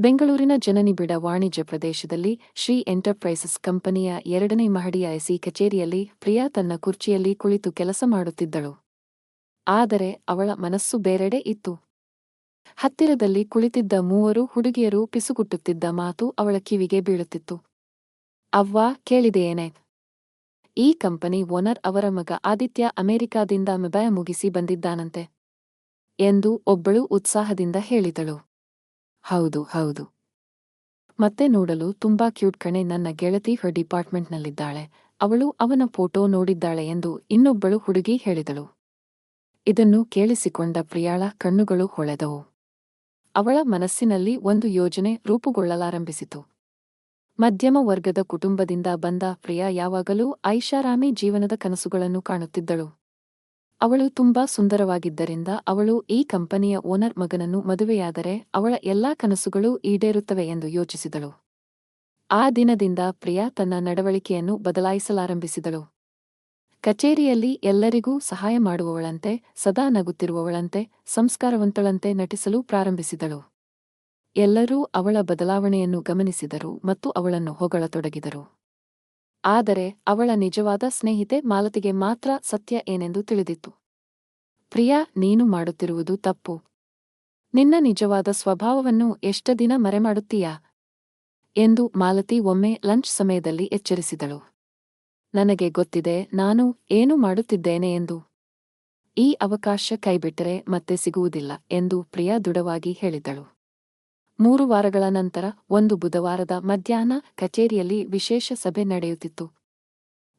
ಬೆಂಗಳೂರಿನ ಜನನಿಬಿಡ ವಾಣಿಜ್ಯ ಪ್ರದೇಶದಲ್ಲಿ ಶ್ರೀ ಎಂಟರ್ಪ್ರೈಸಸ್ ಕಂಪನಿಯ ಎರಡನೇ ಮಹಡಿಯ ಎಸಿ ಕಚೇರಿಯಲ್ಲಿ ಪ್ರಿಯಾ ತನ್ನ ಕುರ್ಚಿಯಲ್ಲಿ ಕುಳಿತು ಕೆಲಸ ಮಾಡುತ್ತಿದ್ದಳು. ಆದರೆ ಅವಳ ಮನಸ್ಸು ಬೇರೆಡೆ ಇತ್ತು. ಹತ್ತಿರದಲ್ಲಿ ಕುಳಿತಿದ್ದ ಮೂವರು ಹುಡುಗಿಯರು ಪಿಸುಗುಟ್ಟುತ್ತಿದ್ದ ಮಾತು ಅವಳ ಕಿವಿಗೆ ಬೀಳುತ್ತಿತ್ತು. ಅವ್ವಾ, ಕೇಳಿದೆಯೇನೆ? ಈ ಕಂಪನಿ ಓನರ್ ಅವರ ಮಗ ಆದಿತ್ಯ ಅಮೆರಿಕಾದಿಂದ ಮೆಬಾಯ ಮುಗಿಸಿ ಬಂದಿದ್ದಾನಂತೆ. ಎಂದು ಒಬ್ಬಳು ಉತ್ಸಾಹದಿಂದ ಹೇಳಿದಳು. ಹೌದು ಹೌದು. ಮತ್ತೆ ನೋಡಲು ತುಂಬಾ ಕ್ಯೂಟ್ ಕಣೆ ನನ್ನ ಗೆಳತಿ ಹ ಡಿಪಾರ್ಟ್ಮೆಂಟ್ನಲ್ಲಿದ್ದಾಳೆ. ಅವಳು ಅವನ ಫೋಟೋ ನೋಡಿದ್ದಾಳೆ ಎಂದು ಇನ್ನೊಬ್ಬಳು ಹುಡುಗಿ ಹೇಳಿದಳು. ಇದನ್ನು ಕೇಳಿಸಿಕೊಂಡ ಪ್ರಿಯಾಳ ಕಣ್ಣುಗಳು ಹೊಳೆದವು. ಅವಳ ಮನಸ್ಸಿನಲ್ಲಿ ಒಂದು ಯೋಜನೆ ರೂಪುಗೊಳ್ಳಲಾರಂಭಿಸಿತು. ಮಧ್ಯಮ ವರ್ಗದ ಕುಟುಂಬದಿಂದ ಬಂದ ಪ್ರಿಯಾ ಯಾವಾಗಲೂ ಐಷಾರಾಮಿ ಜೀವನದ ಕನಸುಗಳನ್ನು ಕಾಣುತ್ತಿದ್ದಳು. ಅವಳು ತುಂಬಾ ಸುಂದರವಾಗಿದ್ದರಿಂದ ಅವಳು ಈ ಕಂಪನಿಯ ಓನರ್ ಮಗನನ್ನು ಮದುವೆಯಾದರೆ ಅವಳ ಎಲ್ಲಾ ಕನಸುಗಳು ಈಡೇರುತ್ತವೆ ಎಂದು ಯೋಚಿಸಿದಳು. ಆ ದಿನದಿಂದ ಪ್ರಿಯಾ ತನ್ನ ನಡವಳಿಕೆಯನ್ನು ಬದಲಾಯಿಸಲಾರಂಭಿಸಿದಳು. ಕಚೇರಿಯಲ್ಲಿ ಎಲ್ಲರಿಗೂ ಸಹಾಯ ಮಾಡುವವಳಂತೆ, ಸದಾ ನಗುತ್ತಿರುವವಳಂತೆ, ಸಂಸ್ಕಾರವಂತಳಂತೆ ನಟಿಸಲು ಪ್ರಾರಂಭಿಸಿದಳು. ಎಲ್ಲರೂ ಅವಳ ಬದಲಾವಣೆಯನ್ನು ಗಮನಿಸಿದರು ಮತ್ತು ಅವಳನ್ನು ಹೊಗಳತೊಡಗಿದರು. ಆದರೆ ಅವಳ ನಿಜವಾದ ಸ್ನೇಹಿತೆ ಮಾಲತಿಗೆ ಮಾತ್ರ ಸತ್ಯ ಏನೆಂದು ತಿಳಿದಿತ್ತು. ಪ್ರಿಯಾ, ನೀನು ಮಾಡುತ್ತಿರುವುದು ತಪ್ಪು. ನಿನ್ನ ನಿಜವಾದ ಸ್ವಭಾವವನ್ನು ಎಷ್ಟ ದಿನ ಮರೆಮಾಡುತ್ತೀಯಾ? ಎಂದು ಮಾಲತಿ ಒಮ್ಮೆ ಲಂಚ್ ಸಮಯದಲ್ಲಿ ಎಚ್ಚರಿಸಿದಳು. ನನಗೆ ಗೊತ್ತಿದೆ ನಾನು ಏನು ಮಾಡುತ್ತಿದ್ದೇನೆ ಎಂದು. ಈ ಅವಕಾಶ ಕೈಬಿಟ್ಟರೆ ಮತ್ತೆ ಸಿಗುವುದಿಲ್ಲ ಎಂದು ಪ್ರಿಯಾ ದೃಢವಾಗಿ ಹೇಳಿದಳು. ಮೂರು ವಾರಗಳ ನಂತರ ಒಂದು ಬುಧವಾರದ ಮಧ್ಯಾಹ್ನ ಕಚೇರಿಯಲ್ಲಿ ವಿಶೇಷ ಸಭೆ ನಡೆಯುತ್ತಿತ್ತು.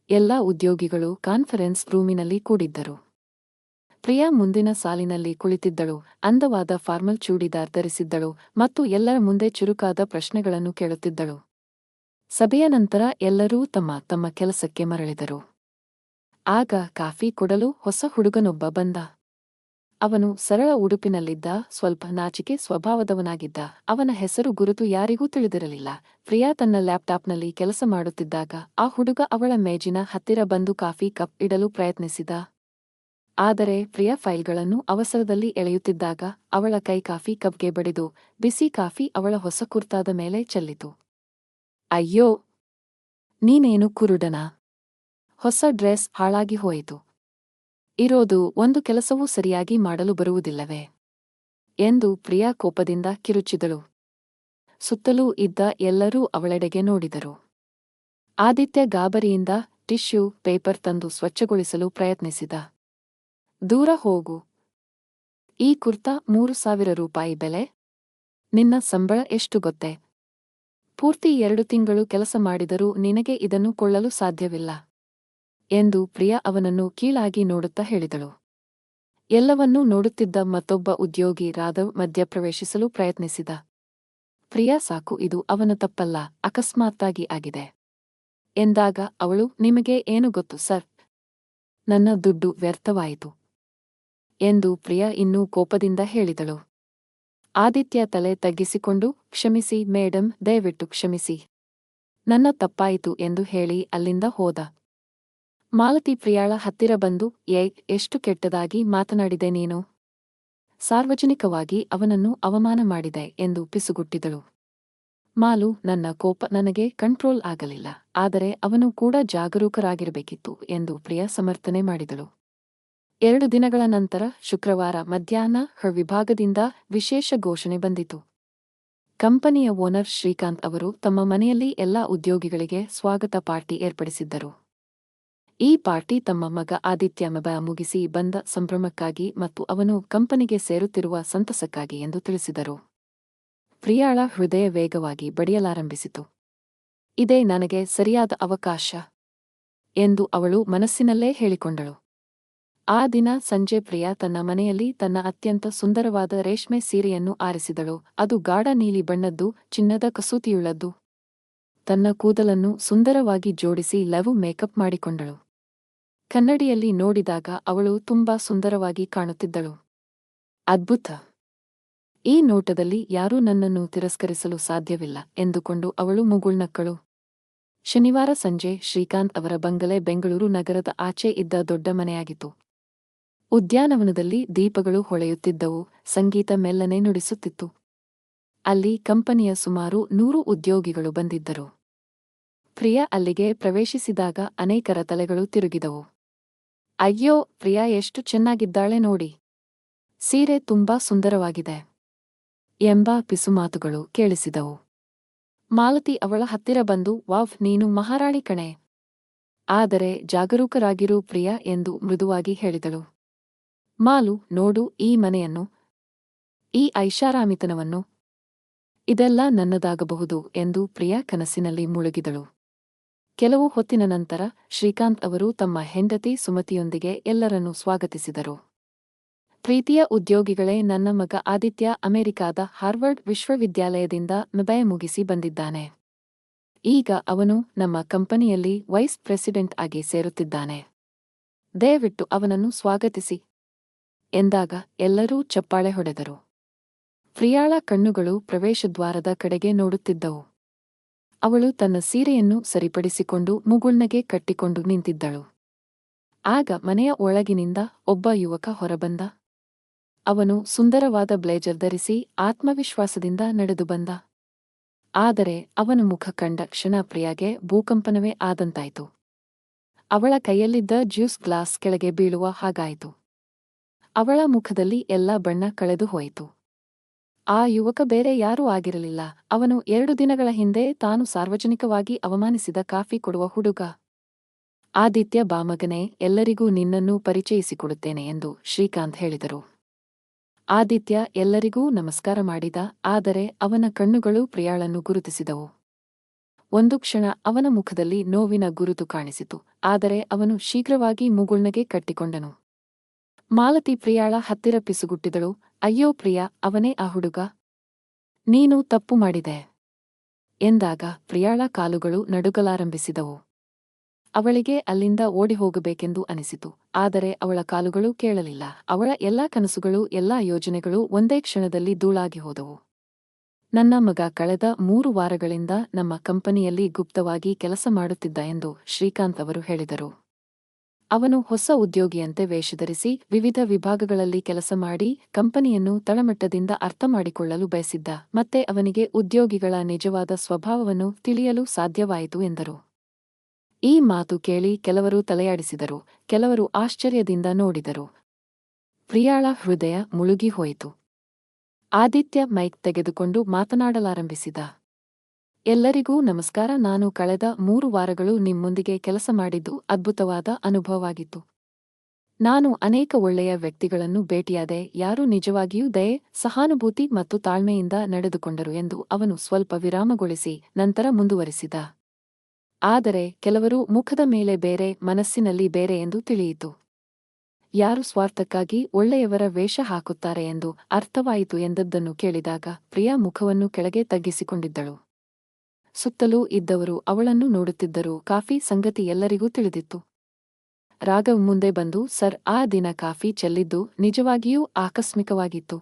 ಎಲ್ಲ ಉದ್ಯೋಗಿಗಳು ಕಾನ್ಫರೆನ್ಸ್ ರೂಮಿನಲ್ಲಿ ಕೂಡಿದ್ದರು. ಪ್ರಿಯಾ ಮುಂದಿನ ಸಾಲಿನಲ್ಲಿ ಕುಳಿತಿದ್ದಳು, ಅಂದವಾದ ಫಾರ್ಮಲ್ ಚೂಡಿದಾರ್ ಧರಿಸಿದ್ದಳು ಮತ್ತು ಎಲ್ಲರ ಮುಂದೆ ಚುರುಕಾದ ಪ್ರಶ್ನೆಗಳನ್ನು ಕೇಳುತ್ತಿದ್ದಳು. ಸಭೆಯ ನಂತರ ಎಲ್ಲರೂ ತಮ್ಮ ತಮ್ಮ ಕೆಲಸಕ್ಕೆ ಮರಳಿದರು. ಆಗ ಕಾಫಿ ಕೊಡಲು ಹೊಸ ಹುಡುಗನೊಬ್ಬ ಬಂದ. ಅವನು ಸರಳ ಉಡುಪಿನಲ್ಲಿದ್ದ, ಸ್ವಲ್ಪ ನಾಚಿಕೆ ಸ್ವಭಾವದವನಾಗಿದ್ದ. ಅವನ ಹೆಸರು ಗುರುತು ಯಾರಿಗೂ ತಿಳಿದಿರಲಿಲ್ಲ. ಪ್ರಿಯಾ ತನ್ನ ಲ್ಯಾಪ್ಟಾಪ್ನಲ್ಲಿ ಕೆಲಸ ಮಾಡುತ್ತಿದ್ದಾಗ, ಆ ಹುಡುಗ ಅವಳ ಮೇಜಿನ ಹತ್ತಿರ ಬಂದು ಕಾಫಿ ಕಪ್ ಇಡಲು ಪ್ರಯತ್ನಿಸಿದ. ಆದರೆ ಪ್ರಿಯ ಫೈಲ್ಗಳನ್ನು ಅವಸರದಲ್ಲಿ ಎಳೆಯುತ್ತಿದ್ದಾಗ, ಅವಳ ಕೈ ಕಾಫಿ ಕಪ್ಗೆ ಬಡಿದು, ಬಿಸಿ ಕಾಫಿ ಅವಳ ಹೊಸ ಕುರ್ತಾದ ಮೇಲೆ ಚೆಲ್ಲಿತು. ಅಯ್ಯೋ! ನೀನೇನು ಕುರುಡನ? ಹೊಸ ಡ್ರೆಸ್ ಹಾಳಾಗಿ ಹೋಯಿತು. ಇರೋದು ಒಂದು ಕೆಲಸವೂ ಸರಿಯಾಗಿ ಮಾಡಲು ಬರುವುದಿಲ್ಲವೇ? ಎಂದು ಪ್ರಿಯಾ ಕೋಪದಿಂದ ಕಿರುಚಿದಳು. ಸುತ್ತಲೂ ಇದ್ದ ಎಲ್ಲರೂ ಅವಳೆಡೆಗೆ ನೋಡಿದರು. ಆದಿತ್ಯ ಗಾಬರಿಯಿಂದ ಟಿಶ್ಯೂ ಪೇಪರ್ ತಂದು ಸ್ವಚ್ಛಗೊಳಿಸಲು ಪ್ರಯತ್ನಿಸಿದ. ದೂರ ಹೋಗು. ಈ ಕುರ್ತಾ ಮೂರು ಸಾವಿರ ರೂಪಾಯಿ ಬೆಲೆ? ನಿನ್ನ ಸಂಬಳ ಎಷ್ಟು ಗೊತ್ತೆ? ಪೂರ್ತಿ ಎರಡು ತಿಂಗಳು ಕೆಲಸ ಮಾಡಿದರೂ ನಿನಗೆ ಇದನ್ನು ಕೊಳ್ಳಲು ಸಾಧ್ಯವಿಲ್ಲ. ಎಂದು ಪ್ರಿಯಾ ಅವನನ್ನು ಕೀಳಾಗಿ ನೋಡುತ್ತಾ ಹೇಳಿದಳು. ಎಲ್ಲವನ್ನೂ ನೋಡುತ್ತಿದ್ದ ಮತ್ತೊಬ್ಬ ಉದ್ಯೋಗಿ ರಾಧವ್ ಮಧ್ಯಪ್ರವೇಶಿಸಲು ಪ್ರಯತ್ನಿಸಿದ. ಪ್ರಿಯಾ, ಸಾಕು, ಇದು ಅವನ ತಪ್ಪಲ್ಲ, ಅಕಸ್ಮಾತ್ತಾಗಿ ಆಗಿದೆ. ಎಂದಾಗ ಅವಳು, ನಿಮಗೆ ಏನು ಗೊತ್ತು, ಸರ್? ನನ್ನ ದುಡ್ಡು ವ್ಯರ್ಥವಾಯಿತು ಎಂದು ಪ್ರಿಯಾ ಇನ್ನೂ ಕೋಪದಿಂದ ಹೇಳಿದಳು. ಆದಿತ್ಯ ತಲೆ ತಗ್ಗಿಸಿಕೊಂಡು, ಕ್ಷಮಿಸಿ, ಮೇಡಂ, ದಯವಿಟ್ಟು ಕ್ಷಮಿಸಿ. ನನ್ನ ತಪ್ಪಾಯಿತು ಎಂದು ಹೇಳಿ ಅಲ್ಲಿಂದ ಹೋದ. ಮಾಲತಿ ಪ್ರಿಯಾಳ ಹತ್ತಿರ ಬಂದು ಏ ಎಷ್ಟು ಕೆಟ್ಟದಾಗಿ ಮಾತನಾಡಿದೆ ನೀನು. ಸಾರ್ವಜನಿಕವಾಗಿ ಅವನನ್ನು ಅವಮಾನ ಮಾಡಿದೆ ಎಂದು ಪಿಸುಗುಟ್ಟಿದಳು. ಮಾಲು, ನನ್ನ ಕೋಪ ನನಗೆ ಕಂಟ್ರೋಲ್ ಆಗಲಿಲ್ಲ. ಆದರೆ ಅವನು ಕೂಡ ಜಾಗರೂಕರಾಗಿರಬೇಕಿತ್ತು ಎಂದು ಪ್ರಿಯ ಸಮರ್ಥನೆ ಮಾಡಿದಳು. ಎರಡು ದಿನಗಳ ನಂತರ ಶುಕ್ರವಾರ ಮಧ್ಯಾಹ್ನ ಹ ವಿಭಾಗದಿಂದ ವಿಶೇಷ ಘೋಷಣೆ ಬಂದಿತು. ಕಂಪನಿಯ ಓನರ್ ಶ್ರೀಕಾಂತ್ ಅವರು ತಮ್ಮ ಮನೆಯಲ್ಲಿ ಎಲ್ಲಾ ಉದ್ಯೋಗಿಗಳಿಗೆ ಸ್ವಾಗತ ಪಾರ್ಟಿ ಏರ್ಪಡಿಸಿದ್ದರು. ಈ ಪಾರ್ಟಿ ತಮ್ಮ ಮಗ ಆದಿತ್ಯ ಮಬ ಮುಗಿಸಿ ಬಂದ ಸಂಭ್ರಮಕ್ಕಾಗಿ ಮತ್ತು ಅವನು ಕಂಪನಿಗೆ ಸೇರುತ್ತಿರುವ ಸಂತಸಕ್ಕಾಗಿ ಎಂದು ತಿಳಿಸಿದರು. ಪ್ರಿಯಾಳ ಹೃದಯ ವೇಗವಾಗಿ ಬಡಿಯಲಾರಂಭಿಸಿತು. ಇದೇ ನನಗೆ ಸರಿಯಾದ ಅವಕಾಶ ಎಂದು ಅವಳು ಮನಸ್ಸಿನಲ್ಲೇ ಹೇಳಿಕೊಂಡಳು. ಆ ದಿನ ಸಂಜೆ ಪ್ರಿಯಾ ತನ್ನ ಮನೆಯಲ್ಲಿ ತನ್ನ ಅತ್ಯಂತ ಸುಂದರವಾದ ರೇಷ್ಮೆ ಸೀರೆಯನ್ನು ಆರಿಸಿದಳು. ಅದು ಗಾಢ ನೀಲಿ ಬಣ್ಣದ್ದು, ಚಿನ್ನದ ಕಸೂತಿಯುಳ್ಳದ್ದು. ತನ್ನ ಕೂದಲನ್ನು ಸುಂದರವಾಗಿ ಜೋಡಿಸಿ ಲವ್ ಮೇಕಪ್ ಮಾಡಿಕೊಂಡಳು. ಕನ್ನಡಿಯಲ್ಲಿ ನೋಡಿದಾಗ ಅವಳು ತುಂಬಾ ಸುಂದರವಾಗಿ ಕಾಣುತ್ತಿದ್ದಳು. ಅದ್ಭುತ! ಈ ನೋಟದಲ್ಲಿ ಯಾರೂ ನನ್ನನ್ನು ತಿರಸ್ಕರಿಸಲು ಸಾಧ್ಯವಿಲ್ಲ ಎಂದುಕೊಂಡು ಅವಳು ಮುಗುಳ್ನಕ್ಕಳು. ಶನಿವಾರ ಸಂಜೆ ಶ್ರೀಕಾಂತ್ ಅವರ ಬಂಗಲೆ ಬೆಂಗಳೂರು ನಗರದ ಆಚೆ ಇದ್ದ ದೊಡ್ಡ ಮನೆಯಾಗಿತ್ತು. ಉದ್ಯಾನವನದಲ್ಲಿ ದೀಪಗಳು ಹೊಳೆಯುತ್ತಿದ್ದವು, ಸಂಗೀತ ಮೆಲ್ಲನೆ ನುಡಿಸುತ್ತಿತ್ತು. ಅಲ್ಲಿ ಕಂಪನಿಯ ಸುಮಾರು ನೂರು ಉದ್ಯೋಗಿಗಳು ಬಂದಿದ್ದರು. ಪ್ರಿಯಾ ಅಲ್ಲಿಗೆ ಪ್ರವೇಶಿಸಿದಾಗ ಅನೇಕರ ತಲೆಗಳು ತಿರುಗಿದವು. ಅಯ್ಯೋ, ಪ್ರಿಯಾ ಎಷ್ಟು ಚೆನ್ನಾಗಿದ್ದಾಳೆ ನೋಡಿ. ಸೀರೆ ತುಂಬಾ ಸುಂದರವಾಗಿದೆ. ಎಂಬ ಪಿಸುಮಾತುಗಳು ಕೇಳಿಸಿದವು. ಮಾಲತಿ ಅವಳ ಹತ್ತಿರ ಬಂದು, ವಾವ್, ನೀನು ಮಹಾರಾಣಿ ಕಣೆ. ಆದರೆ ಜಾಗರೂಕರಾಗಿರು ಪ್ರಿಯಾ ಎಂದು ಮೃದುವಾಗಿ ಹೇಳಿದಳು. ಮಾಲು, ನೋಡು ಈ ಮನೆಯನ್ನು. ಈ ಐಷಾರಾಮಿತನವನ್ನು. ಇದೆಲ್ಲ ನನ್ನದಾಗಬಹುದು ಎಂದು ಪ್ರಿಯಾ ಕನಸಿನಲ್ಲಿ ಮುಳುಗಿದಳು. ಕೆಲವು ಹೊತ್ತಿನ ನಂತರ ಶ್ರೀಕಾಂತ್ ಅವರು ತಮ್ಮ ಹೆಂಡತಿ ಸುಮತಿಯೊಂದಿಗೆ ಎಲ್ಲರನ್ನೂ ಸ್ವಾಗತಿಸಿದರು. ಪ್ರೀತಿಯ ಉದ್ಯೋಗಿಗಳೇ ನನ್ನ ಮಗ ಆದಿತ್ಯ ಅಮೆರಿಕಾದ ಹಾರ್ವರ್ಡ್ ವಿಶ್ವವಿದ್ಯಾಲಯದಿಂದ ನಬಯ ಮುಗಿಸಿ ಬಂದಿದ್ದಾನೆ. ಈಗ ಅವನು ನಮ್ಮ ಕಂಪನಿಯಲ್ಲಿ ವೈಸ್ ಪ್ರೆಸಿಡೆಂಟ್ ಆಗಿ ಸೇರುತ್ತಿದ್ದಾನೆ. ದಯವಿಟ್ಟು ಅವನನ್ನು ಸ್ವಾಗತಿಸಿ ಎಂದಾಗ ಎಲ್ಲರೂ ಚಪ್ಪಾಳೆ ಹೊಡೆದರು. ಪ್ರಿಯಾಳ ಕಣ್ಣುಗಳು ಪ್ರವೇಶದ್ವಾರದ ಕಡೆಗೆ ನೋಡುತ್ತಿದ್ದವು. ಅವಳು ತನ್ನ ಸೀರೆಯನ್ನು ಸರಿಪಡಿಸಿಕೊಂಡು ಮುಗುಳ್ನಗೆ ಕಟ್ಟಿಕೊಂಡು ನಿಂತಿದ್ದಳು. ಆಗ ಮನೆಯ ಒಳಗಿನಿಂದ ಒಬ್ಬ ಯುವಕ ಹೊರಬಂದ. ಅವನು ಸುಂದರವಾದ ಬ್ಲೇಜರ್ ಧರಿಸಿ ಆತ್ಮವಿಶ್ವಾಸದಿಂದ ನಡೆದು ಬಂದ. ಆದರೆ ಅವನ ಮುಖ ಕಂಡ ಕ್ಷಣ ಪ್ರಿಯಾಗೆ ಭೂಕಂಪನವೇ ಆದಂತಾಯಿತು. ಅವಳ ಕೈಯಲ್ಲಿದ್ದ ಜ್ಯೂಸ್ ಗ್ಲಾಸ್ ಕೆಳಗೆ ಬೀಳುವ ಹಾಗಾಯಿತು. ಅವಳ ಮುಖದಲ್ಲಿ ಎಲ್ಲ ಬಣ್ಣ ಕಳೆದು ಹೋಯಿತು. ಆ ಯುವಕ ಬೇರೆ ಯಾರೂ ಆಗಿರಲಿಲ್ಲ. ಅವನು ಎರಡು ದಿನಗಳ ಹಿಂದೆ ತಾನು ಸಾರ್ವಜನಿಕವಾಗಿ ಅವಮಾನಿಸಿದ ಕಾಫಿ ಕೊಡುವ ಹುಡುಗ. ಆದಿತ್ಯ ಬಾಮಗನೇ, ಎಲ್ಲರಿಗೂ ನಿನ್ನನ್ನು ಪರಿಚಯಿಸಿಕೊಡುತ್ತೇನೆ ಎಂದು ಶ್ರೀಕಾಂತ್ ಹೇಳಿದರು. ಆದಿತ್ಯ ಎಲ್ಲರಿಗೂ ನಮಸ್ಕಾರ ಮಾಡಿದ, ಆದರೆ ಅವನ ಕಣ್ಣುಗಳು ಪ್ರಿಯಾಳನ್ನು ಗುರುತಿಸಿದವು. ಒಂದು ಕ್ಷಣ ಅವನ ಮುಖದಲ್ಲಿ ನೋವಿನ ಗುರುತು ಕಾಣಿಸಿತು, ಆದರೆ ಅವನು ಶೀಘ್ರವಾಗಿ ಮುಗುಳ್ನಗೆ ಕಟ್ಟಿಕೊಂಡನು. ಮಾಲತಿ ಪ್ರಿಯಾಳ ಹತ್ತಿರ ಪಿಸುಗುಟ್ಟಿದಳು ಅಯ್ಯೋ ಪ್ರಿಯಾ, ಅವನೇ ಆ ಹುಡುಗ? ನೀನು ತಪ್ಪು ಮಾಡಿದೆ. ಎಂದಾಗ ಪ್ರಿಯಾಳ ಕಾಲುಗಳು ನಡುಗಲಾರಂಭಿಸಿದವು. ಅವಳಿಗೆ ಅಲ್ಲಿಂದ ಓಡಿ ಹೋಗಬೇಕೆಂದು ಅನಿಸಿತು. ಆದರೆ ಅವಳ ಕಾಲುಗಳು ಕೇಳಲಿಲ್ಲ. ಅವಳ ಎಲ್ಲಾ ಕನಸುಗಳು, ಎಲ್ಲಾ ಯೋಜನೆಗಳು ಒಂದೇ ಕ್ಷಣದಲ್ಲಿ ಧೂಳಾಗಿ ಹೋದವು. ನನ್ನ ಮಗ ಕಳೆದ ಮೂರು ವಾರಗಳಿಂದ ನಮ್ಮ ಕಂಪನಿಯಲ್ಲಿ ಗುಪ್ತವಾಗಿ ಕೆಲಸ ಮಾಡುತ್ತಿದ್ದ ಎಂದು ಶ್ರೀಕಾಂತ್ ಅವರು ಹೇಳಿದರು. ಅವನು ಹೊಸ ಉದ್ಯೋಗಿಯಂತೆ ವೇಷಧರಿಸಿ ವಿವಿಧ ವಿಭಾಗಗಳಲ್ಲಿ ಕೆಲಸ ಮಾಡಿ ಕಂಪನಿಯನ್ನು ತಳಮಟ್ಟದಿಂದ ಅರ್ಥಮಾಡಿಕೊಳ್ಳಲು ಬಯಸಿದ್ದ ಮತ್ತೆ ಅವನಿಗೆ ಉದ್ಯೋಗಿಗಳ ನಿಜವಾದ ಸ್ವಭಾವವನ್ನು ತಿಳಿಯಲು ಸಾಧ್ಯವಾಯಿತು ಎಂದರು. ಈ ಮಾತು ಕೇಳಿ ಕೆಲವರು ತಲೆಯಾಡಿಸಿದರು, ಕೆಲವರು ಆಶ್ಚರ್ಯದಿಂದ ನೋಡಿದರು. ಪ್ರಿಯಾಳ ಹೃದಯ ಮುಳುಗಿಹೋಯಿತು ಆದಿತ್ಯ ಮೈಕ್ ತೆಗೆದುಕೊಂಡು ಮಾತನಾಡಲಾರಂಭಿಸಿದ. ಎಲ್ಲರಿಗೂ ನಮಸ್ಕಾರ. ನಾನು ಕಳೆದ ಮೂರು ವಾರಗಳು ನಿಮ್ಮೊಂದಿಗೆ ಕೆಲಸ ಮಾಡಿದ್ದು ಅದ್ಭುತವಾದ ಅನುಭವವಾಗಿತ್ತು. ನಾನು ಅನೇಕ ಒಳ್ಳೆಯ ವ್ಯಕ್ತಿಗಳನ್ನು ಭೇಟಿಯಾದೆ. ಯಾರು ನಿಜವಾಗಿಯೂ ದಯೆ, ಸಹಾನುಭೂತಿ ಮತ್ತು ತಾಳ್ಮೆಯಿಂದ ನಡೆದುಕೊಂಡರು ಎಂದು ಅವನು ಸ್ವಲ್ಪ ವಿರಾಮಗೊಳಿಸಿ ನಂತರ ಮುಂದುವರಿಸಿದ. ಆದರೆ ಕೆಲವರು ಮುಖದ ಮೇಲೆ ಬೇರೆ, ಮನಸ್ಸಿನಲ್ಲಿ ಬೇರೆ ಎಂದು ತಿಳಿಯಿತು. ಯಾರು ಸ್ವಾರ್ಥಕ್ಕಾಗಿ ಒಳ್ಳೆಯವರ ವೇಷ ಹಾಕುತ್ತಾರೆ ಎಂದು ಅರ್ಥವಾಯಿತು ಎಂದದ್ದನ್ನು ಕೇಳಿದಾಗ ಪ್ರಿಯಾ ಮುಖವನ್ನು ಕೆಳಗೆ ತಗ್ಗಿಸಿಕೊಂಡಿದ್ದಳು. ಸುತ್ತಲೂ ಇದ್ದವರು ಅವಳನ್ನು ನೋಡುತ್ತಿದ್ದರು. ಕಾಫಿ ಸಂಗತಿ ಎಲ್ಲರಿಗೂ ತಿಳಿದಿತ್ತು. ರಾಘವ್ ಮುಂದೆ ಬಂದು, ಸರ್, ಆ ದಿನ ಕಾಫಿ ಚೆಲ್ಲಿದ್ದು ನಿಜವಾಗಿಯೂ ಆಕಸ್ಮಿಕವಾಗಿತ್ತು.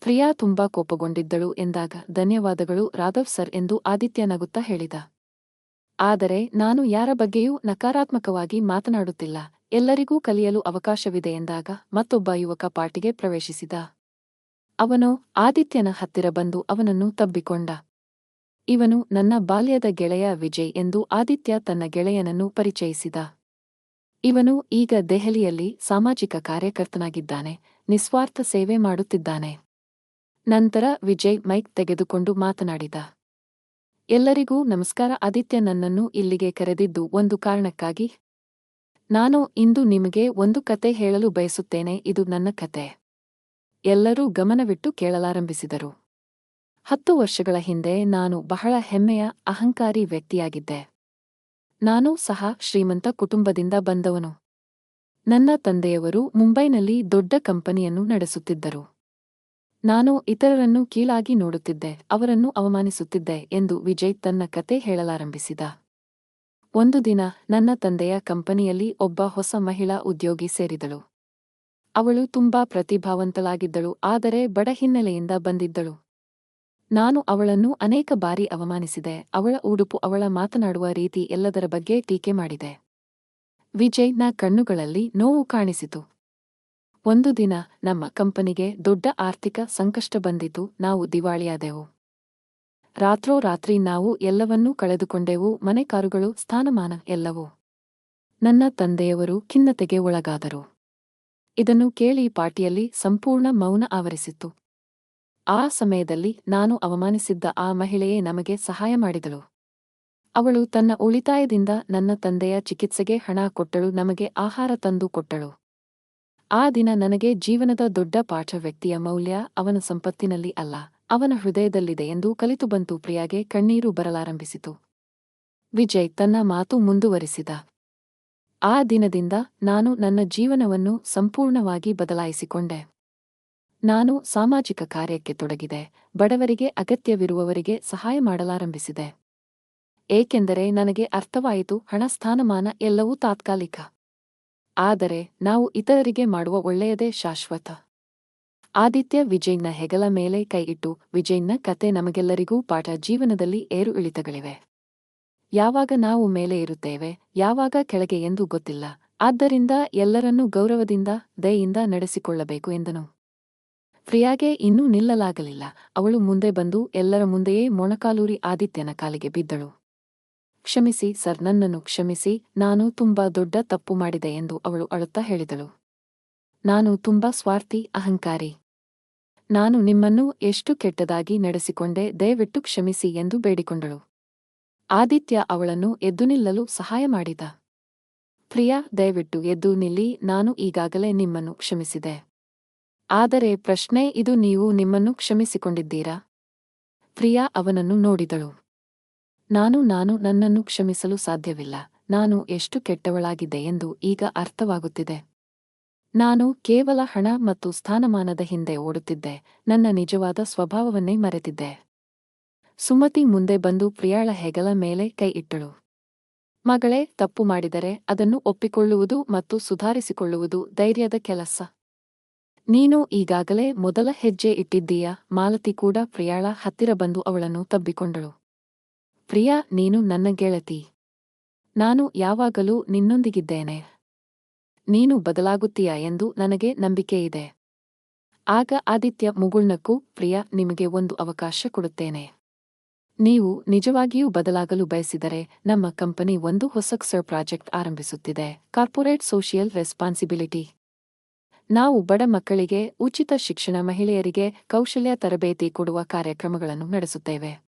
ಪ್ರಿಯಾ ತುಂಬಾ ಕೋಪಗೊಂಡಿದ್ದಳು ಎಂದಾಗ ಧನ್ಯವಾದಗಳು ರಾಘವ್ ಸರ್ ಎಂದು ಆದಿತ್ಯ ನಗುತ್ತಾ ಹೇಳಿದ. ಆದರೆ ನಾನು ಯಾರ ಬಗ್ಗೆಯೂ ನಕಾರಾತ್ಮಕವಾಗಿ ಮಾತನಾಡುತ್ತಿಲ್ಲ. ಎಲ್ಲರಿಗೂ ಕಲಿಯಲು ಅವಕಾಶವಿದೆ ಎಂದಾಗ ಮತ್ತೊಬ್ಬ ಯುವಕ ಪಾರ್ಟಿಗೆ ಪ್ರವೇಶಿಸಿದ. ಅವನು ಆದಿತ್ಯನ ಹತ್ತಿರ ಬಂದು ಅವನನ್ನು ತಬ್ಬಿಕೊಂಡ. ಇವನು ನನ್ನ ಬಾಲ್ಯದ ಗೆಳೆಯ ವಿಜಯ್ ಎಂದು ಆದಿತ್ಯ ತನ್ನ ಗೆಳೆಯನನ್ನು ಪರಿಚಯಿಸಿದ. ಇವನು ಈಗ ದೆಹಲಿಯಲ್ಲಿ ಸಾಮಾಜಿಕ ಕಾರ್ಯಕರ್ತನಾಗಿದ್ದಾನೆ, ನಿಸ್ವಾರ್ಥ ಸೇವೆ ಮಾಡುತ್ತಿದ್ದಾನೆ. ನಂತರ ವಿಜಯ್ ಮೈಕ್ ತೆಗೆದುಕೊಂಡು ಮಾತನಾಡಿದ. ಎಲ್ಲರಿಗೂ ನಮಸ್ಕಾರ, ಆದಿತ್ಯ ನನ್ನನ್ನು ಇಲ್ಲಿಗೆ ಕರೆದಿದ್ದು ಒಂದು ಕಾರಣಕ್ಕಾಗಿ. ನಾನು ಇಂದು ನಿಮಗೆ ಒಂದು ಕತೆ ಹೇಳಲು ಬಯಸುತ್ತೇನೆ, ಇದು ನನ್ನ ಕತೆ. ಎಲ್ಲರೂ ಗಮನವಿಟ್ಟು ಕೇಳಲಾರಂಭಿಸಿದರು. ಹತ್ತು ವರ್ಷಗಳ ಹಿಂದೆ ನಾನು ಬಹಳ ಹೆಮ್ಮೆಯ, ಅಹಂಕಾರಿ ವ್ಯಕ್ತಿಯಾಗಿದ್ದೆ. ನಾನೂ ಸಹ ಶ್ರೀಮಂತ ಕುಟುಂಬದಿಂದ ಬಂದವನು. ನನ್ನ ತಂದೆಯವರು ಮುಂಬೈನಲ್ಲಿ ದೊಡ್ಡ ಕಂಪನಿಯನ್ನು ನಡೆಸುತ್ತಿದ್ದರು. ನಾನು ಇತರರನ್ನು ಕೀಳಾಗಿ ನೋಡುತ್ತಿದ್ದೆ, ಅವರನ್ನು ಅವಮಾನಿಸುತ್ತಿದ್ದೆ ಎಂದು ವಿಜಯ್ ತನ್ನ ಕತೆ ಹೇಳಲಾರಂಭಿಸಿದ. ಒಂದು ದಿನ ನನ್ನ ತಂದೆಯ ಕಂಪನಿಯಲ್ಲಿ ಒಬ್ಬ ಹೊಸ ಮಹಿಳಾ ಉದ್ಯೋಗಿ ಸೇರಿದಳು. ಅವಳು ತುಂಬಾ ಪ್ರತಿಭಾವಂತಳಾಗಿದ್ದಳು, ಆದರೆ ಬಡ ಹಿನ್ನೆಲೆಯಿಂದ ಬಂದಿದ್ದಳು. ನಾನು ಅವಳನ್ನು ಅನೇಕ ಬಾರಿ ಅವಮಾನಿಸಿದೆ. ಅವಳ ಉಡುಪು ಅವಳ ಮಾತನಾಡುವ ರೀತಿ ಎಲ್ಲದರ ಬಗ್ಗೆ ಟೀಕೆ ಮಾಡಿದೆ. ವಿಜಯ್ನ ಕಣ್ಣುಗಳಲ್ಲಿ ನೋವು ಕಾಣಿಸಿತು. ಒಂದು ದಿನ ನಮ್ಮ ಕಂಪನಿಗೆ ದೊಡ್ಡ ಆರ್ಥಿಕ ಸಂಕಷ್ಟ ಬಂದಿತು ನಾವು ದಿವಾಳಿಯಾದೆವು. ರಾತ್ರೋರಾತ್ರಿ ನಾವು ಎಲ್ಲವನ್ನೂ ಕಳೆದುಕೊಂಡೆವು. ಮನೆ ಕಾರುಗಳು, ಸ್ಥಾನಮಾನ ಎಲ್ಲವೂ ನನ್ನ ತಂದೆಯವರು ಖಿನ್ನತೆಗೆ ಒಳಗಾದರು. ಇದನ್ನು ಕೇಳಿ ಪಾರ್ಟಿಯಲ್ಲಿ ಸಂಪೂರ್ಣ ಮೌನ ಆವರಿಸಿತ್ತು. ಆ ಸಮಯದಲ್ಲಿ ನಾನು ಅವಮಾನಿಸಿದ್ದ ಆ ಮಹಿಳೆಯೇ ನಮಗೆ ಸಹಾಯ ಮಾಡಿದಳು. ಅವಳು ತನ್ನ ಉಳಿತಾಯದಿಂದ ನನ್ನ ತಂದೆಯ ಚಿಕಿತ್ಸೆಗೆ ಹಣ ಕೊಟ್ಟಳು, ನಮಗೆ ಆಹಾರ ತಂದು ಕೊಟ್ಟಳು. ಆ ದಿನ ನನಗೆ ಜೀವನದ ದೊಡ್ಡ ಪಾಠ ವ್ಯಕ್ತಿಯ ಮೌಲ್ಯ ಅವನ ಸಂಪತ್ತಿನಲ್ಲಿ ಅಲ್ಲ, ಅವನ ಹೃದಯದಲ್ಲಿದೆ ಎಂದು ಕಲಿತು ಬಂತು, ಪ್ರಿಯಾಗೆ ಕಣ್ಣೀರು ಬರಲಾರಂಭಿಸಿತು. ವಿಜಯ್ ತನ್ನ ಮಾತು ಮುಂದುವರಿಸಿದ. ಆ ದಿನದಿಂದ ನಾನು ನನ್ನ ಜೀವನವನ್ನು ಸಂಪೂರ್ಣವಾಗಿ ಬದಲಾಯಿಸಿಕೊಂಡೆ. ನಾನು ಸಾಮಾಜಿಕ ಕಾರ್ಯಕ್ಕೆ ತೊಡಗಿದೆ. ಬಡವರಿಗೆ ಅಗತ್ಯವಿರುವವರಿಗೆ ಸಹಾಯ ಮಾಡಲಾರಂಭಿಸಿದೆ. ಏಕೆಂದರೆ ನನಗೆ ಅರ್ಥವಾಯಿತು ಹಣ ಸ್ಥಾನಮಾನ ಎಲ್ಲವೂ ತಾತ್ಕಾಲಿಕ. ಆದರೆ ನಾವು ಇತರರಿಗೆ ಮಾಡುವ ಒಳ್ಳೆಯದೇ ಶಾಶ್ವತ. ಆದಿತ್ಯ ವಿಜಯ್ನ ಹೆಗಲ ಮೇಲೆ ಕೈಯಿಟ್ಟು ವಿಜಯ್ನ ಕತೆ ನಮಗೆಲ್ಲರಿಗೂ ಪಾಠ ಜೀವನದಲ್ಲಿ ಏರು ಇಳಿತಗಳಿವೆ. ಯಾವಾಗ ನಾವು ಮೇಲೆ ಇರುತ್ತೇವೆ ಯಾವಾಗ ಕೆಳಗೆ ಎಂದು ಗೊತ್ತಿಲ್ಲ. ಆದ್ದರಿಂದ ಎಲ್ಲರನ್ನೂ ಗೌರವದಿಂದ, ದಯೆಯಿಂದ ನಡೆಸಿಕೊಳ್ಳಬೇಕು ಎಂದನು. ಪ್ರಿಯಾಗೆ ಇನ್ನೂ ನಿಲ್ಲಲಾಗಲಿಲ್ಲ. ಅವಳು ಮುಂದೆ ಬಂದು ಎಲ್ಲರ ಮುಂದೆಯೇ ಮೊಣಕಾಲೂರಿ ಆದಿತ್ಯನ ಕಾಲಿಗೆ ಬಿದ್ದಳು. ಕ್ಷಮಿಸಿ, ಸರ್, ನನ್ನನ್ನು ಕ್ಷಮಿಸಿ. ನಾನು ತುಂಬಾ ದೊಡ್ಡ ತಪ್ಪು ಮಾಡಿದೆ ಎಂದು ಅವಳು ಅಳುತ್ತಾ ಹೇಳಿದಳು. ನಾನು ತುಂಬಾ ಸ್ವಾರ್ಥಿ, ಅಹಂಕಾರಿ. ನಾನು ನಿಮ್ಮನ್ನು ಎಷ್ಟು ಕೆಟ್ಟದಾಗಿ ನಡೆಸಿಕೊಂಡೆ, ದಯವಿಟ್ಟು ಕ್ಷಮಿಸಿ ಎಂದು ಬೇಡಿಕೊಂಡಳು. ಆದಿತ್ಯ ಅವಳನ್ನು ಎದ್ದು ನಿಲ್ಲಲು ಸಹಾಯ ಮಾಡಿದ. ಪ್ರಿಯಾ, ದಯವಿಟ್ಟು ಎದ್ದು ನಿಲ್ಲಿ. ನಾನು ಈಗಾಗಲೇ ನಿಮ್ಮನ್ನು ಕ್ಷಮಿಸಿದೆ. ಆದರೆ ಪ್ರಶ್ನೆ ಇದು ನೀವು ನಿಮ್ಮನ್ನು ಕ್ಷಮಿಸಿಕೊಂಡಿದ್ದೀರಾ? ಪ್ರಿಯಾ ಅವನನ್ನು ನೋಡಿದಳು. ನಾನು ನಾನು ನನ್ನನ್ನು ಕ್ಷಮಿಸಲು ಸಾಧ್ಯವಿಲ್ಲ. ನಾನು ಎಷ್ಟು ಕೆಟ್ಟವಳಾಗಿದ್ದೆ ಎಂದು ಈಗ ಅರ್ಥವಾಗುತ್ತಿದೆ. ನಾನು ಕೇವಲ ಹಣ ಮತ್ತು ಸ್ಥಾನಮಾನದ ಹಿಂದೆ ಓಡುತ್ತಿದ್ದೆ. ನನ್ನ ನಿಜವಾದ ಸ್ವಭಾವವನ್ನೇ ಮರೆತಿದ್ದೆ. ಸುಮತಿ ಮುಂದೆ ಬಂದು ಪ್ರಿಯಾಳ ಹೆಗಲ ಮೇಲೆ ಕೈ ಇಟ್ಟಳು. ಮಗಳೇ, ತಪ್ಪು ಮಾಡಿದರೆ ಅದನ್ನು ಒಪ್ಪಿಕೊಳ್ಳುವುದು ಮತ್ತು ಸುಧಾರಿಸಿಕೊಳ್ಳುವುದು ಧೈರ್ಯದ ಕೆಲಸ. ನೀನು ಈಗಾಗಲೇ ಮೊದಲ ಹೆಜ್ಜೆ ಇಟ್ಟಿದ್ದೀಯ? ಮಾಲತಿ ಕೂಡ ಪ್ರಿಯಾಳ ಹತ್ತಿರ ಬಂದು ಅವಳನ್ನು ತಬ್ಬಿಕೊಂಡಳು. ಪ್ರಿಯಾ, ನೀನು ನನ್ನ ಗೆಳತಿ. ನಾನು ಯಾವಾಗಲೂ ನಿನ್ನೊಂದಿಗಿದ್ದೇನೆ. ನೀನು ಬದಲಾಗುತ್ತೀಯ ಎಂದು ನನಗೆ ನಂಬಿಕೆಯಿದೆ ಆಗ ಆದಿತ್ಯ ಮುಗುಳ್ನಕ್ಕೂ ಪ್ರಿಯಾ ನಿಮಗೆ ಒಂದು ಅವಕಾಶ ಕೊಡುತ್ತೇನೆ. ನೀವು ನಿಜವಾಗಿಯೂ ಬದಲಾಗಲು ಬಯಸಿದರೆ ನಮ್ಮ ಕಂಪನಿ ಒಂದು ಹೊಸ ಪ್ರಾಜೆಕ್ಟ್ ಆರಂಭಿಸುತ್ತಿದೆ. Corporate social responsibility. ನಾವು ಬಡ ಮಕ್ಕಳಿಗೆ ಉಚಿತ ಶಿಕ್ಷಣ, ಮಹಿಳೆಯರಿಗೆ ಕೌಶಲ್ಯ ತರಬೇತಿ ಕೊಡುವ ಕಾರ್ಯಕ್ರಮಗಳನ್ನು ನಡೆಸುತ್ತೇವೆ.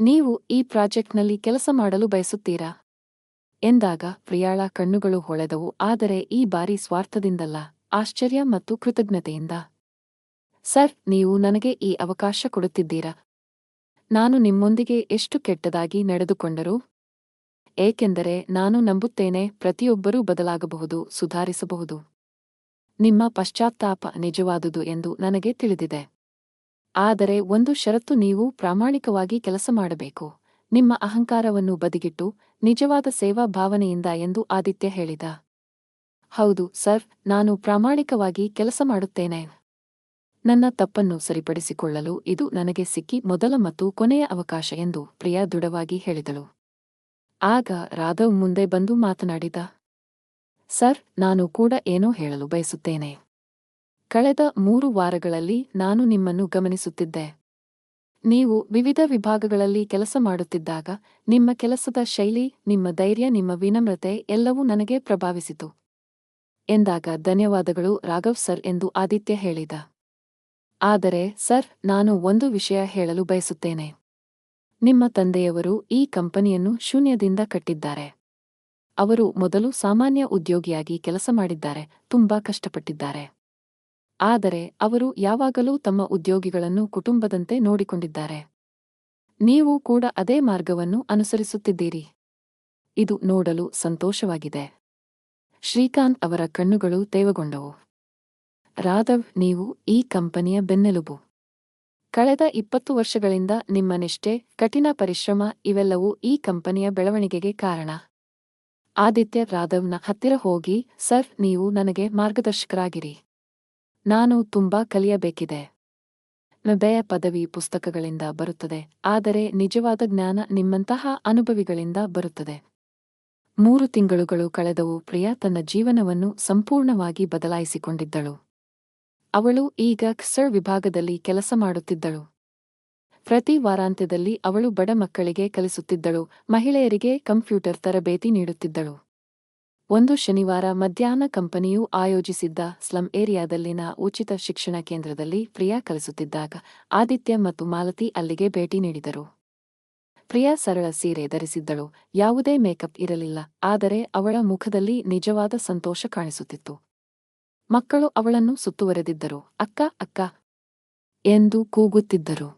ನೀವು ಈ ಪ್ರಾಜೆಕ್ಟ್ನಲ್ಲಿ ಕೆಲಸ ಮಾಡಲು ಬಯಸುತ್ತೀರಾ? ಎಂದಾಗ, ಪ್ರಿಯಾಳ, ಕಣ್ಣುಗಳು ಹೊಳೆದವು, ಆದರೆ ಈ ಬಾರಿ ಸ್ವಾರ್ಥದಿಂದಲ್ಲ, ಆಶ್ಚರ್ಯ ಮತ್ತು ಕೃತಜ್ಞತೆಯಿಂದ. ಸರ್, ನೀವು ನನಗೆ ಈ ಅವಕಾಶ ಕೊಡುತ್ತಿದ್ದೀರಾ? ನಾನು ನಿಮ್ಮೊಂದಿಗೆ ಎಷ್ಟು ಕೆಟ್ಟದಾಗಿ ನಡೆದುಕೊಂಡರು? ಏಕೆಂದರೆ ನಾನು ನಂಬುತ್ತೇನೆ ಪ್ರತಿಯೊಬ್ಬರೂ ಬದಲಾಗಬಹುದು, ಸುಧಾರಿಸಬಹುದು. ನಿಮ್ಮ ಪಶ್ಚಾತ್ತಾಪ ನಿಜವಾದುದು ಎಂದು ನನಗೆ ತಿಳಿದಿದೆ. ಆದರೆ ಒಂದು ಷರತ್ತು ನೀವು ಪ್ರಾಮಾಣಿಕವಾಗಿ ಕೆಲಸ ಮಾಡಬೇಕು. ನಿಮ್ಮ ಅಹಂಕಾರವನ್ನು ಬದಿಗಿಟ್ಟು ನಿಜವಾದ ಸೇವಾ ಭಾವನೆಯಿಂದ ಎಂದು ಆದಿತ್ಯ ಹೇಳಿದ. ಹೌದು ಸರ್, ನಾನು ಪ್ರಾಮಾಣಿಕವಾಗಿ ಕೆಲಸ ಮಾಡುತ್ತೇನೆ. ನನ್ನ ತಪ್ಪನ್ನು ಸರಿಪಡಿಸಿಕೊಳ್ಳಲು ಇದು ನನಗೆ ಸಿಕ್ಕಿ ಮೊದಲ ಮತ್ತು ಕೊನೆಯ ಅವಕಾಶ ಎಂದು ಪ್ರಿಯಾ ದೃಢವಾಗಿ ಹೇಳಿದಳು. ಆಗ ರಾಧವ್ ಮುಂದೆ ಬಂದು ಮಾತನಾಡಿದ. ಸರ್, ನಾನು ಕೂಡ ಏನೋ ಹೇಳಲು ಬಯಸುತ್ತೇನೆ. ಕಳೆದ ಮೂರು ವಾರಗಳಲ್ಲಿ ನಾನು ನಿಮ್ಮನ್ನು ಗಮನಿಸುತ್ತಿದ್ದೆ. ನೀವು ವಿವಿಧ ವಿಭಾಗಗಳಲ್ಲಿ ಕೆಲಸ ಮಾಡುತ್ತಿದ್ದಾಗ, ನಿಮ್ಮ ಕೆಲಸದ ಶೈಲಿ, ನಿಮ್ಮ ಧೈರ್ಯ, ನಿಮ್ಮ ವಿನಮ್ರತೆ ಎಲ್ಲವೂ ನನಗೆ ಪ್ರಭಾವಿಸಿತು. ಎಂದಾಗ ಧನ್ಯವಾದಗಳು ರಾಘವ್ ಸರ್ ಎಂದು ಆದಿತ್ಯ ಹೇಳಿದ. ಆದರೆ, ಸರ್, ನಾನು ಒಂದು ವಿಷಯ ಹೇಳಲು ಬಯಸುತ್ತೇನೆ. ನಿಮ್ಮ ತಂದೆಯವರು ಈ ಕಂಪನಿಯನ್ನು ಶೂನ್ಯದಿಂದ ಕಟ್ಟಿದ್ದಾರೆ. ಅವರು ಮೊದಲು ಸಾಮಾನ್ಯ ಉದ್ಯೋಗಿಯಾಗಿ ಕೆಲಸ ಮಾಡಿದ್ದಾರೆ, ತುಂಬಾ ಕಷ್ಟಪಟ್ಟಿದ್ದಾರೆ. ಆದರೆ ಅವರು ಯಾವಾಗಲೂ ತಮ್ಮ ಉದ್ಯೋಗಿಗಳನ್ನು ಕುಟುಂಬದಂತೆ ನೋಡಿಕೊಂಡಿದ್ದಾರೆ. ನೀವು ಕೂಡ ಅದೇ ಮಾರ್ಗವನ್ನು ಅನುಸರಿಸುತ್ತಿದ್ದೀರಿ. ಇದು ನೋಡಲು ಸಂತೋಷವಾಗಿದೆ. ಶ್ರೀಕಾಂತ್ ಅವರ ಕಣ್ಣುಗಳು ತೇವಗೊಂಡವು. ರಾಧವ್, ನೀವು ಈ ಕಂಪನಿಯ ಬೆನ್ನೆಲುಬು. ಕಳೆದ ಇಪ್ಪತ್ತು ವರ್ಷಗಳಿಂದ ನಿಮ್ಮ ನಿಷ್ಠೆ ಕಠಿಣ ಪರಿಶ್ರಮ ಇವೆಲ್ಲವೂ ಈ ಕಂಪನಿಯ ಬೆಳವಣಿಗೆಗೆ ಕಾರಣ. ಆದಿತ್ಯ ರಾಧವ್ನ ಹತ್ತಿರ ಹೋಗಿ, ಸರ್, ನೀವು ನನಗೆ ಮಾರ್ಗದರ್ಶಕರಾಗಿರಿ. ನಾನು ತುಂಬಾ ಕಲಿಯಬೇಕಿದೆ. ಹೃದಯ ಪದವಿ ಪುಸ್ತಕಗಳಿಂದ ಬರುತ್ತದೆ, ಆದರೆ ನಿಜವಾದ ಜ್ಞಾನ ನಿಮ್ಮಂತಹ ಅನುಭವಿಗಳಿಂದ ಬರುತ್ತದೆ. ಮೂರು ತಿಂಗಳುಗಳು ಕಳೆದವು, ಪ್ರಿಯಾ ತನ್ನ ಜೀವನವನ್ನು ಸಂಪೂರ್ಣವಾಗಿ ಬದಲಾಯಿಸಿಕೊಂಡಿದ್ದಳು. ಅವಳು ಈಗ ಕ್ಸರ್ ವಿಭಾಗದಲ್ಲಿ ಕೆಲಸ ಮಾಡುತ್ತಿದ್ದಳು. ಪ್ರತಿ ವಾರಾಂತ್ಯದಲ್ಲಿ ಅವಳು ಬಡ ಮಕ್ಕಳಿಗೆ ಕಲಿಸುತ್ತಿದ್ದಳು, ಮಹಿಳೆಯರಿಗೆ ಕಂಪ್ಯೂಟರ್ ತರಬೇತಿ ನೀಡುತ್ತಿದ್ದಳು. ಒಂದು ಶನಿವಾರ ಮಧ್ಯಾಹ್ನ ಕಂಪನಿಯು ಆಯೋಜಿಸಿದ್ದ ಸ್ಲಂ ಏರಿಯಾದಲ್ಲಿನ ಉಚಿತ ಶಿಕ್ಷಣ ಕೇಂದ್ರದಲ್ಲಿ ಪ್ರಿಯಾ ಕಲಿಸುತ್ತಿದ್ದಾಗ ಆದಿತ್ಯ ಮತ್ತು ಮಾಲತಿ ಅಲ್ಲಿಗೆ ಭೇಟಿ ನೀಡಿದರು. ಪ್ರಿಯಾ ಸರಳ ಸೀರೆ ಧರಿಸಿದ್ದಳು, ಯಾವುದೇ ಮೇಕಪ್ ಇರಲಿಲ್ಲ, ಆದರೆ ಅವಳ ಮುಖದಲ್ಲಿ ನಿಜವಾದ ಸಂತೋಷ ಕಾಣಿಸುತ್ತಿತ್ತು. ಮಕ್ಕಳು ಅವಳನ್ನು ಸುತ್ತುವರೆದಿದ್ದರು, ಅಕ್ಕ ಅಕ್ಕ ಎಂದು ಕೂಗುತ್ತಿದ್ದರು.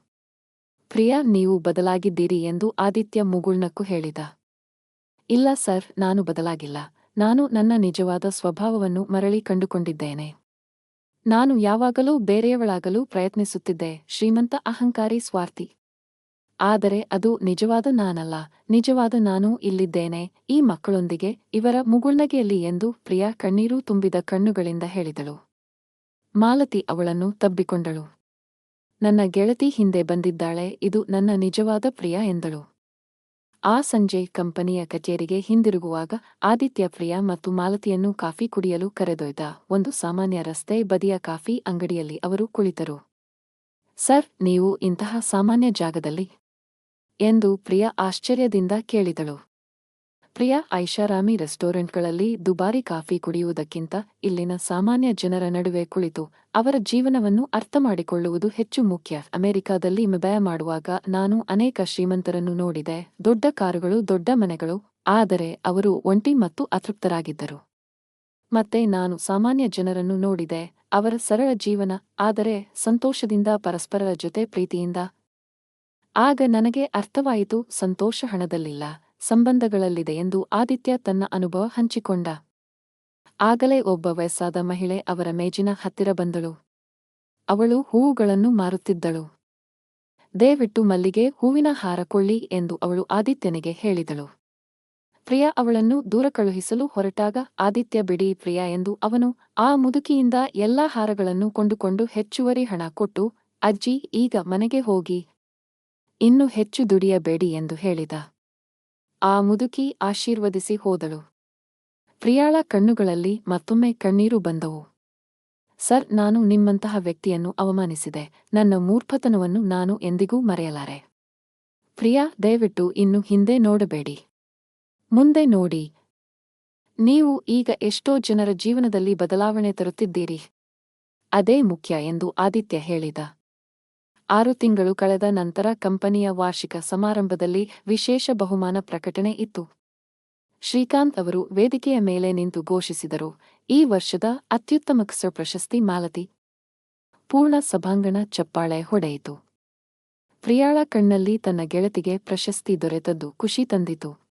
ಪ್ರಿಯಾ, ನೀವು ಬದಲಾಗಿದ್ದೀರಿ ಎಂದು ಆದಿತ್ಯ ಮುಗುಳ್ನಕ್ಕು ಹೇಳಿದ. ಇಲ್ಲ ಸರ್, ನಾನು ಬದಲಾಗಿಲ್ಲ. ನಾನು ನನ್ನ ನಿಜವಾದ ಸ್ವಭಾವವನ್ನು ಮರಳಿ ಕಂಡುಕೊಂಡಿದ್ದೇನೆ. ನಾನು ಯಾವಾಗಲೂ ಬೇರೆಯವಳಾಗಲು ಪ್ರಯತ್ನಿಸುತ್ತಿದ್ದೆ. ಶ್ರೀಮಂತ ಅಹಂಕಾರಿ ಸ್ವಾರ್ಥಿ. ಆದರೆ ಅದು ನಿಜವಾದ ನಾನಲ್ಲ. ನಿಜವಾದ ನಾನು ಇಲ್ಲಿದ್ದೇನೆ. ಈ ಮಕ್ಕಳೊಂದಿಗೆ ಇವರ ಮುಗುಳ್ನಗೆಯಲ್ಲಿ ಎಂದು ಪ್ರಿಯಾ ಕಣ್ಣೀರು ತುಂಬಿದ ಕಣ್ಣುಗಳಿಂದ ಹೇಳಿದಳು. ಮಾಲತಿ ಅವಳನ್ನು ತಬ್ಬಿಕೊಂಡಳು. ನನ್ನ ಗೆಳತಿ ಹಿಂದೆ ಬಂದಿದ್ದಾಳೆ, ಇದು ನನ್ನ ನಿಜವಾದ ಪ್ರಿಯ ಎಂದಳು. ಆ ಸಂಜೆ ಕಂಪನಿಯ ಕಚೇರಿಗೆ ಹಿಂದಿರುಗುವಾಗ ಆದಿತ್ಯ ಪ್ರಿಯಾ ಮತ್ತು ಮಾಲತಿಯನ್ನು ಕಾಫಿ ಕುಡಿಯಲು ಕರೆದೊಯ್ದ ಒಂದು ಸಾಮಾನ್ಯ ರಸ್ತೆ ಬದಿಯ ಕಾಫಿ ಅಂಗಡಿಯಲ್ಲಿ ಅವರು ಕುಳಿತರು. ಸರ್, ನೀವು ಇಂತಹ ಸಾಮಾನ್ಯ ಜಾಗದಲ್ಲಿ ಎಂದು ಪ್ರಿಯ ಆಶ್ಚರ್ಯದಿಂದ ಕೇಳಿದಳು. ಪ್ರಿಯಾ ಐಷಾರಾಮಿ ರೆಸ್ಟೋರೆಂಟ್ಗಳಲ್ಲಿ ದುಬಾರಿ ಕಾಫಿ ಕುಡಿಯುವುದಕ್ಕಿಂತ ಇಲ್ಲಿನ ಸಾಮಾನ್ಯ ಜನರ ನಡುವೆ ಕುಳಿತು ಅವರ ಜೀವನವನ್ನು ಅರ್ಥ ಮಾಡಿಕೊಳ್ಳುವುದು ಹೆಚ್ಚು ಮುಖ್ಯ. ಅಮೆರಿಕಾದಲ್ಲಿ ಮೆಬಯ ಮಾಡುವಾಗ ನಾನು ಅನೇಕ ಶ್ರೀಮಂತರನ್ನು ನೋಡಿದೆ. ದೊಡ್ಡ ಕಾರುಗಳು, ದೊಡ್ಡ ಮನೆಗಳು, ಆದರೆ ಅವರು ಒಂಟಿ ಮತ್ತು ಅತೃಪ್ತರಾಗಿದ್ದರು. ಮತ್ತೆ ನಾನು ಸಾಮಾನ್ಯ ಜನರನ್ನು ನೋಡಿದೆ. ಅವರ ಸರಳ ಜೀವನ, ಆದರೆ ಸಂತೋಷದಿಂದ ಪರಸ್ಪರರ ಜೊತೆ ಪ್ರೀತಿಯಿಂದ. ಆಗ ನನಗೆ ಅರ್ಥವಾಯಿತು, ಸಂತೋಷ ಹಣದಲ್ಲಿಲ್ಲ. ಸಂಬಂಧಗಳಲ್ಲಿದೆ ಎಂದು ಆದಿತ್ಯ ತನ್ನ ಅನುಭವ ಹಂಚಿಕೊಂಡ. ಆಗಲೇ ಒಬ್ಬ ವಯಸ್ಸಾದ ಮಹಿಳೆ ಅವರ ಮೇಜಿನ ಹತ್ತಿರ ಬಂದಳು. ಅವಳು ಹೂವುಗಳನ್ನು ಮಾರುತ್ತಿದ್ದಳು. ದಯವಿಟ್ಟು ಮಲ್ಲಿಗೆ ಹೂವಿನ ಹಾರ ಕೊಳ್ಳಿ ಎಂದು ಅವಳು ಆದಿತ್ಯನಿಗೆ ಹೇಳಿದಳು. ಪ್ರಿಯಾ ಅವಳನ್ನು ದೂರ ಕಳುಹಿಸಲು ಹೊರಟಾಗ, ಆದಿತ್ಯ ಬಿಡಿ ಪ್ರಿಯಾ ಎಂದು ಅವನು ಆ ಮುದುಕಿಯಿಂದ ಎಲ್ಲಾ ಹಾರಗಳನ್ನು ಕೊಂಡುಕೊಂಡು ಹೆಚ್ಚುವರಿ ಹಣ ಕೊಟ್ಟು, ಅಜ್ಜಿ, ಈಗ ಮನೆಗೆ ಹೋಗಿ. ಇನ್ನು ಹೆಚ್ಚು ದುಡಿಯಬೇಡಿ ಎಂದು ಹೇಳಿದ. ಆ ಮುದುಕಿ ಆಶೀರ್ವದಿಸಿ ಹೋದಳು. ಪ್ರಿಯಾಳ ಕಣ್ಣುಗಳಲ್ಲಿ ಮತ್ತೊಮ್ಮೆ ಕಣ್ಣೀರು ಬಂದವು. ಸರ್, ನಾನು ನಿಮ್ಮಂತಹ ವ್ಯಕ್ತಿಯನ್ನು ಅವಮಾನಿಸಿದೆ. ನನ್ನ ಮೂರ್ಖತನವನ್ನು ನಾನು ಎಂದಿಗೂ ಮರೆಯಲಾರೆ. ಪ್ರಿಯಾ, ದಯವಿಟ್ಟು ಇನ್ನು ಹಿಂದೆ ನೋಡಬೇಡಿ. ಮುಂದೆ ನೋಡಿ. ನೀವು ಈಗ ಎಷ್ಟೋ ಜನರ ಜೀವನದಲ್ಲಿ ಬದಲಾವಣೆ ತರುತ್ತಿದ್ದೀರಿ. ಅದೇ ಮುಖ್ಯ ಎಂದು ಆದಿತ್ಯ ಹೇಳಿದ. ಆರು ತಿಂಗಳು ಕಳೆದ ನಂತರ ಕಂಪನಿಯ ವಾರ್ಷಿಕ ಸಮಾರಂಭದಲ್ಲಿ ವಿಶೇಷ ಬಹುಮಾನ ಪ್ರಕಟಣೆ ಇತ್ತು. ಶ್ರೀಕಾಂತ್ ಅವರು ವೇದಿಕೆಯ ಮೇಲೆ ನಿಂತು ಘೋಷಿಸಿದರು, ಈ ವರ್ಷದ ಅತ್ಯುತ್ತಮ ಕ್ಸರ್ ಪ್ರಶಸ್ತಿ ಮಾಲತಿ. ಪೂರ್ಣ ಸಭಾಂಗಣ ಚಪ್ಪಾಳೆ ಹೊಡೆಯಿತು. ಪ್ರಿಯಾಳ ಕಣ್ಣಲ್ಲಿ ತನ್ನ ಗೆಳತಿಗೆ ಪ್ರಶಸ್ತಿ ದೊರೆತದ್ದು ಖುಷಿ ತಂದಿತು.